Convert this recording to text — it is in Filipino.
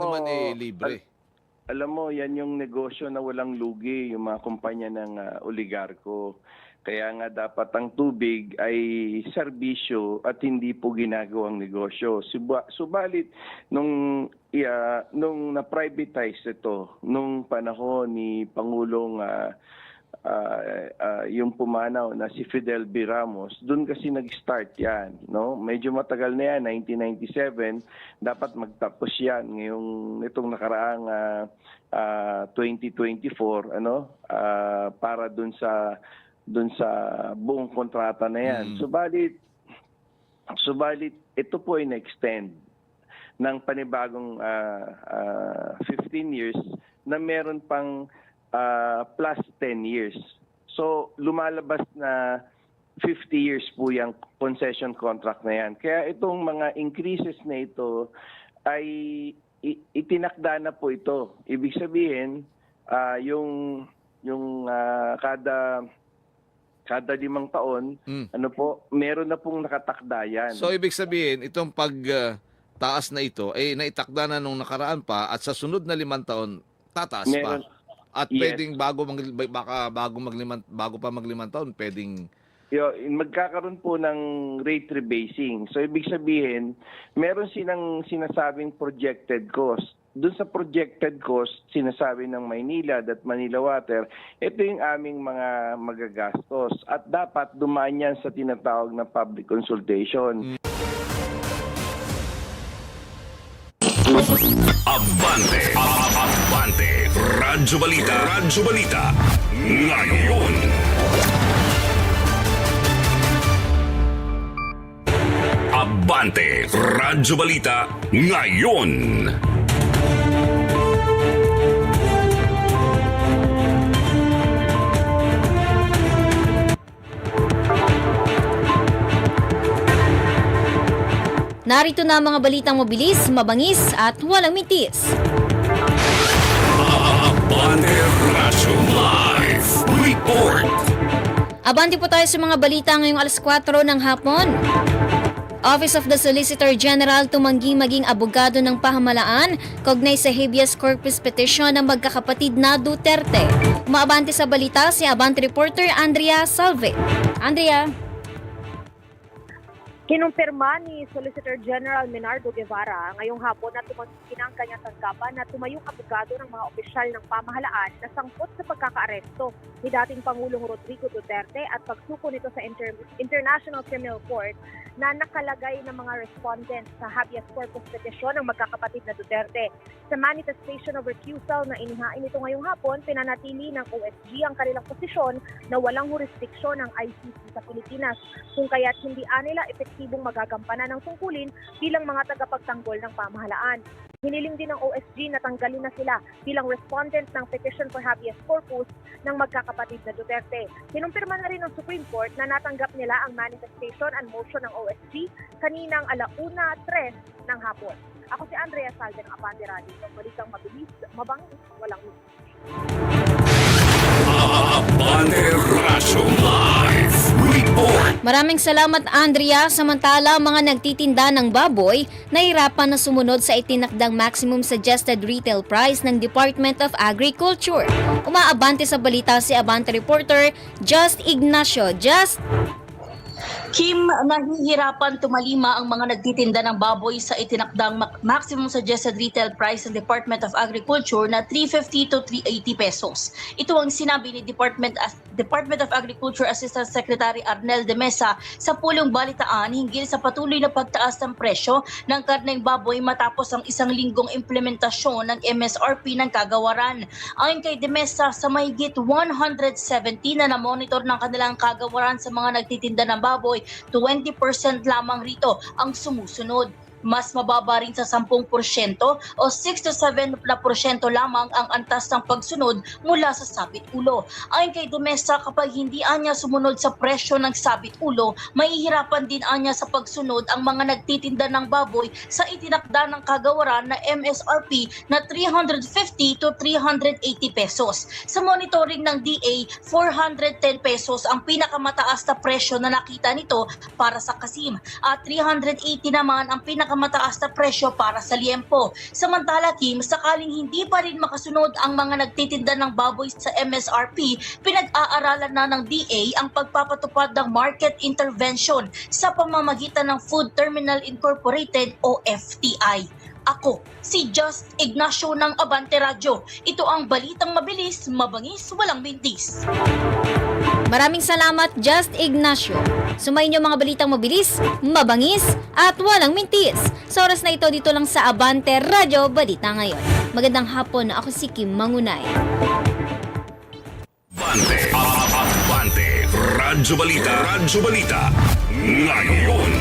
mo, naman eh, libre. Alam mo, yan yung negosyo na walang lugi, yung mga kumpanya ng ah, oligarko. Kaya nga dapat ang tubig ay serbisyo at hindi po ginagawang negosyo. Suba, subalit nung iya, nung na-privatize ito nung panahon ni Pangulong ah, ah, ah, yung pumanaw na si Fidel B. Ramos, doon kasi nag-start yan. No? Medyo matagal na yan, 1997. Dapat magtapos yan ngayong itong nakaraang ah, ah, 2024 ano ah, para doon sa doon sa buong kontrata na yan. Mm. Subalit subalit ito po ay na-extend ng panibagong ah, ah, 15 years na meron pang ah, plus 10 years. So lumalabas na 50 years po yung concession contract na yan. Kaya itong mga increases na ito ay itinakda na po ito. Ibig sabihin, ah, yung yung ah, kada kada limang taon, Mm. ano po, meron na pong nakatakda yan. So ibig sabihin, itong pag ah, taas na ito, eh naitakda na nung nakaraan pa at sa sunod na limang taon, tataas meron, pa. At Yes. pwedeng bago mag, baka bago maglimang bago pa maglimang taon, pwedeng Yo, magkakaroon po ng rate rebasing. So ibig sabihin, meron silang sinasabing projected cost. Doon sa projected cost, sinasabi ng Maynila at Manila Water, ito yung aming mga magagastos. At dapat dumaan yan sa tinatawag na public consultation. Abante, Abante, Radyo Balita, Radyo Balita, ngayon. Abante, Radyo Balita, ngayon. Narito na ang mga balitang mabilis, mabangis at walang mitis. Abante po tayo sa mga balita ngayong alas 4 ng hapon. Office of the Solicitor General tumanggi maging abogado ng pahamalaan kognay sa habeas corpus petition ng magkakapatid na Duterte. Umaabante sa balita si Abante reporter Andrea Salve. Andrea, Kinumpirma ni Solicitor General Menardo Guevara ngayong hapon na tumanggi ng kanyang tanggapan na tumayong abogado ng mga opisyal ng pamahalaan na sangkot sa pagkakaaresto ni dating Pangulong Rodrigo Duterte at pagsuko nito sa Inter- International Criminal Court na nakalagay ng mga respondents sa habeas corpus petition ng magkakapatid na Duterte. Sa manifestation of recusal na inihain ito ngayong hapon, pinanatili ng OSG ang kanilang posisyon na walang jurisdiksyon ng ICC sa Pilipinas kung kaya't hindi anila epektibong magagampanan ng tungkulin bilang mga tagapagtanggol ng pamahalaan. Hiniling din ng OSG na tanggalin na sila bilang respondent ng petition for habeas corpus ng magkakapatid na Duterte. Kinumpirma na rin ng Supreme Court na natanggap nila ang manifestation and motion ng OSG kaninang alauna 3 ng hapon. Ako si Andrea Salve ng Apante Radio. Balitang mabilis, mabangis, walang Abante maraming salamat Andrea samantala mga nagtitinda ng baboy nahirapan na sumunod sa itinakdang maximum suggested retail price ng Department of Agriculture. Umaabante sa balita si Abante reporter Just Ignacio. Just Kim, nahihirapan tumalima ang mga nagtitinda ng baboy sa itinakdang ma- maximum suggested retail price ng Department of Agriculture na 350 to 380 pesos. Ito ang sinabi ni Department, Department of Agriculture Assistant Secretary Arnel de Mesa sa pulong balitaan hinggil sa patuloy na pagtaas ng presyo ng karneng baboy matapos ang isang linggong implementasyon ng MSRP ng kagawaran. Ayon kay de Mesa, sa mahigit 170 na na-monitor ng kanilang kagawaran sa mga nagtitinda ng baboy, 20% lamang rito ang sumusunod. Mas mababa rin sa 10% o 6 to 7 na porsyento lamang ang antas ng pagsunod mula sa sabit ulo. Ayon kay Demesa, kapag hindi anya sumunod sa presyo ng sabit ulo, mahihirapan din anya sa pagsunod ang mga nagtitinda ng baboy sa itinakda ng kagawaran na MSRP na 350 to 380 pesos. Sa monitoring ng DA, 410 pesos ang pinakamataas na presyo na nakita nito para sa kasim at 380 naman ang pinaka pinakamataas na presyo para sa liempo. Samantala, Kim, sakaling hindi pa rin makasunod ang mga nagtitinda ng baboy sa MSRP, pinag-aaralan na ng DA ang pagpapatupad ng market intervention sa pamamagitan ng Food Terminal Incorporated o FTI. Ako, si Just Ignacio ng Abante Radio. Ito ang balitang mabilis, mabangis, walang bintis. Maraming salamat, Just Ignacio. Sumayin niyo mga balitang mabilis, mabangis, at walang mintis. Sa oras na ito, dito lang sa Abante Radio Balita Ngayon. Magandang hapon, ako si Kim Mangunay. Abante. Abante. Radyo Balita. Radyo Balita. Ngayon.